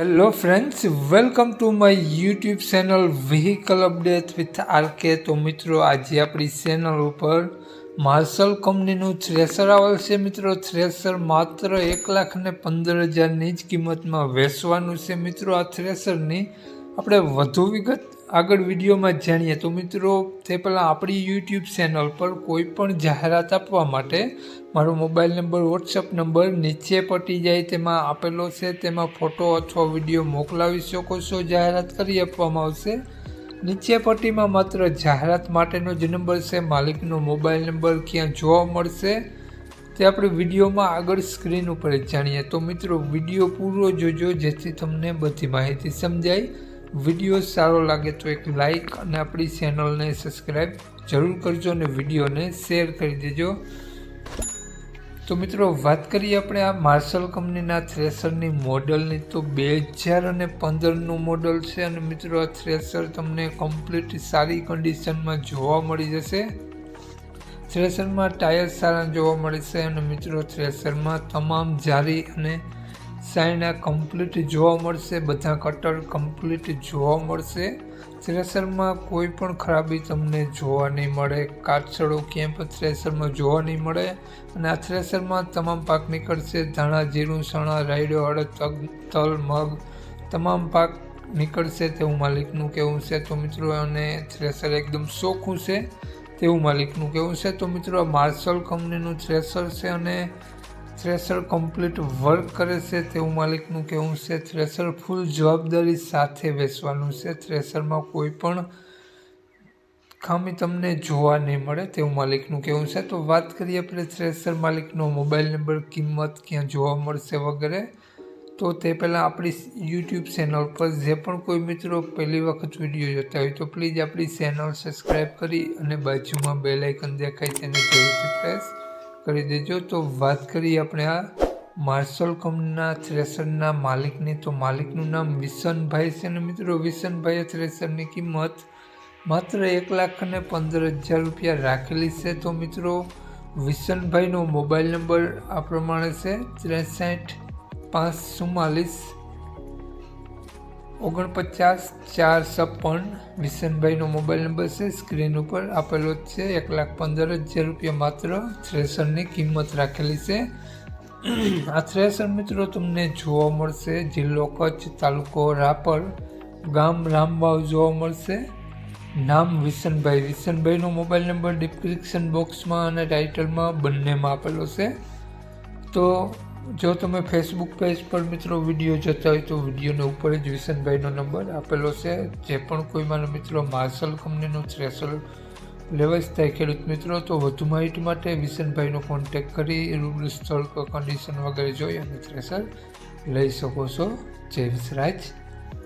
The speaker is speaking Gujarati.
Hello friends welcome to my YouTube channel vehicle update with RK તો મિત્રો, આજે આપણી ચેનલ ઉપર માર્શલ કંપનીનું થ્રેસર આવેલ છે. મિત્રો થ્રેસર માત્ર એક લાખ ને પંદર હજારની જ કિંમતમાં વેચવાનું છે. મિત્રો, આ થ્રેસરની આપણે વધુ વિગત આગળ વિડીયોમાં જાણીએ તો મિત્રો, તે પહેલાં આપણી યુટ્યુબ ચેનલ પર કોઈ પણ જાહેરાત આપવા માટે મારો મોબાઈલ નંબર વોટ્સઅપ નંબર નીચે પટી જાય, તેમાં આપેલો છે. તેમાં ફોટો અથવા વીડિયો મોકલાવી શકો છો. જાહેરાત કરી આપવામાં આવશે. નીચે પટ્ટીમાં માત્ર જાહેરાત માટેનો જ નંબર છે. માલિકનો મોબાઈલ નંબર ક્યાં જોવા મળશે તે આપણે વિડીયોમાં આગળ સ્ક્રીન ઉપર જાણીએ. તો મિત્રો, વીડિયો પૂરો જોજો જેથી તમને બધી માહિતી સમજાય. વીડિયો સારો લાગે તો એક લાઈક અને આપણી ચેનલને સબસ્ક્રાઈબ જરૂર કરજો અને વિડીયોને શેર કરી દેજો. તો મિત્રો, વાત કરીએ આપણે આ માર્શલ કંપનીના થ્રેસરની મોડલની. તો બે હજાર અને પંદરનું મોડલ છે અને મિત્રો, આ થ્રેસર તમને કમ્પ્લીટ સારી કન્ડિશનમાં જોવા મળી જશે. થ્રેસરમાં ટાયર સારા જોવા મળે છે અને મિત્રો થ્રેસરમાં તમામ જારી અને સાઈના કમ્પ્લીટ જોવા મળશે, બધા કટર કમ્પ્લીટ જોવા મળશે. થ્રેસરમાં કોઈ પણ ખરાબી તમને જોવા નહીં મળે, કાચડો ક્યાંય પણ થ્રેસરમાં જોવા નહીં મળે અને આ થ્રેસરમાં તમામ પાક નીકળશે, ધાણા, જીરું ચણા રાયડો હળદ તગ, તલ, મગ, તમામ પાક નીકળશે તેવું માલિકનું કહેવું છે. તો મિત્રો, અને થ્રેસર એકદમ ચોખ્ખું છે તેવું માલિકનું કહેવું છે. તો મિત્રો માર્શલ કંપનીનું થ્રેસર છે અને થ્રેસર કમ્પ્લીટ વર્ક કરે છે તેવું માલિકનું કહેવું છે થ્રેસર ફૂલ જવાબદારી સાથે વેચવાનું છે. થ્રેસરમાં કોઈ પણ ખામી તમને જોવા નહીં મળે તેવું માલિકનું કહેવું છે. તો વાત કરીએ આપણે થ્રેસર માલિકનો મોબાઈલ નંબર, કિંમત ક્યાં જોવા મળશે વગેરે. તો તે પહેલાં આપણી યુટ્યુબ ચેનલ પર જે પણ કોઈ મિત્રો પહેલી વખત વીડિયો જોતા હોય તો પ્લીઝ આપણી ચેનલ સબસ્ક્રાઈબ કરી અને બાજુમાં બે લાઇકન દેખાય તેને જરૂરથી પ્રેસ કરી દેજો. તો વાત કરીએ આપણે આ માર્શલ કંપનીના થ્રેસરના માલિકની. તો માલિકનું નામ વિશનભાઈ છે અને મિત્રો? વિશનભાઈએ થ્રેસરની કિંમત માત્ર એક લાખ અને પંદર હજાર રૂપિયા રાખેલી છે. તો મિત્રો, વિશનભાઈનો મોબાઈલ નંબર આ પ્રમાણે છે. ત્રેસઠ પાંચ ચુમ્માલીસ ઓગણપચાસ ચાર છપ્પન વિશનભાઈનો મોબાઈલ નંબર છે. સ્ક્રીન ઉપર આપેલો જ છે. એક લાખ પંદર હજાર રૂપિયા માત્ર થ્રેસરની કિંમત રાખેલી છે. આ થ્રેસર મિત્રો તમને જોવા મળશે. જિલ્લો કચ્છ તાલુકો રાપર ગામ રામવાવ જોવા મળશે. નામ વિશનભાઈ. વિશનભાઈનો મોબાઈલ નંબર ડિસ્ક્રિપ્શન બોક્સમાં અને ટાઇટલમાં બંનેમાં આપેલો છે. તો જો તમે ફેસબુક પેજ પર મિત્રો વીડિયો જોતા હોય તો વિડીયોને ઉપર જ વિશનભાઈનો નંબર આપેલો છે. જે પણ કોઈ મારા મિત્રો માર્શલ કંપનીનું થ્રેસર લેવા થાય ખેડૂત મિત્રો, તો વધુ માહિતી માટે વિશનભાઈનો કોન્ટેક કરી રૂબરૂ સ્થળ કન્ડિશન વગેરે જોઈ અને થ્રેસર લઈ શકો છો. જય વિસરાજ